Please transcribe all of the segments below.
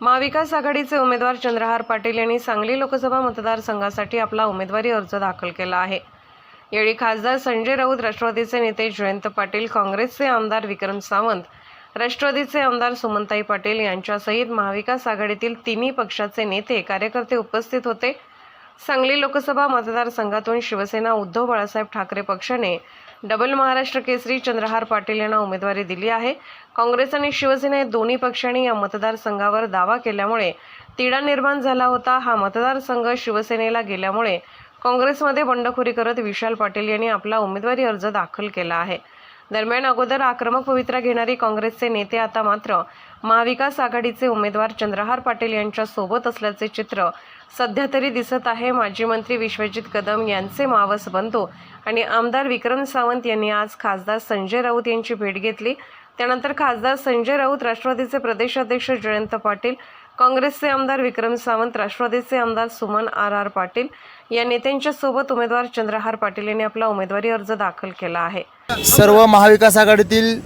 महाविकास आघाडीचे उमेदवार चंद्रहार पाटील यांनी सांगली लोकसभा मतदारसंघासाठी आपला उमेदवारी अर्ज दाखल केला आहे. यावेळी खासदार संजय राऊत राष्ट्रवादीचे नेते जयंत पाटील काँग्रेसचे आमदार विक्रम सावंत राष्ट्रवादीचे आमदार सुमनताई पाटील यांच्यासहित महाविकास आघाडीतील तिन्ही पक्षाचे नेते कार्यकर्ते उपस्थित होते. सांगली लोकसभा मतदारसंघातून शिवसेना उद्धव बाळासाहेब ठाकरे पक्षाने डबल महाराष्ट्र केसरी चंद्रहार पाटील यांना उमेदवारी दिली आहे. काँग्रेस आणि शिवसेना या दोन्ही पक्षांनी या मतदारसंघावर दावा केल्यामुळे तिढा निर्माण झाला होता. हा मतदारसंघ शिवसेनेला गेल्यामुळे काँग्रेसमध्ये बंडखोरी करत विशाल पाटील यांनी आपला उमेदवारी अर्ज दाखल केला आहे. दरम्यान अगोदर आक्रमक पवित्रा घेणारे काँग्रेसचे नेते आता मात्र महाविकास आघाडीचे उमेदवार चंद्रहार पाटील यांच्या सोबत असल्याचे चित्र सध्या तरी दिसत आहे. माजी मंत्री विश्वजित कदम यांचे मावस बनतो आणि आमदार विक्रम सावंत यांनी आज खासदार संजय राऊत यांची भेट घेतली. त्यानंतर खासदार संजय राऊत राष्ट्रवादीचे प्रदेशाध्यक्ष जयंत पाटील काँग्रेसचे आमदार विक्रम सावंत राष्ट्रवादीचे आमदार सुमन आर आर पाटील या नेत्यांच्या सोबत उमेदवार चंद्रहार पाटील यांनी आपला उमेदवारी अर्ज दाखल केला आहे. सर्व महाविकास आघाडीतील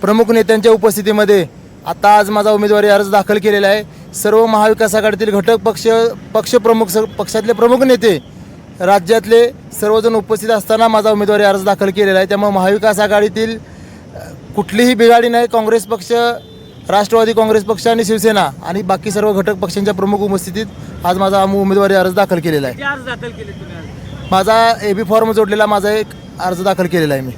प्रमुख नेत्यांच्या उपस्थितीमध्ये आता आज माझा उमेदवारी अर्ज दाखल केलेला आहे. सर्व महाविकास आघाडीतील घटक पक्ष पक्षप्रमुख स- पक्षातले प्रमुख नेते राज्यातले सर्वजण उपस्थित असताना माझा उमेदवारी अर्ज दाखल केलेला आहे. त्यामुळे महाविकास आघाडीतील कुठलीही बिघाडी नाही. काँग्रेस पक्ष राष्ट्रवादी काँग्रेस पक्ष आणि शिवसेना आणि बाकी सर्व घटक पक्षांच्या प्रमुख उपस्थितीत आज माझा उमेदवारी अर्ज दाखल केलेला आहे. किती अर्ज दाखल केले तुम्ही आज? माझा ए बी फॉर्म जोडलेला माझा एक अर्ज दाखल केलेला आहे मी.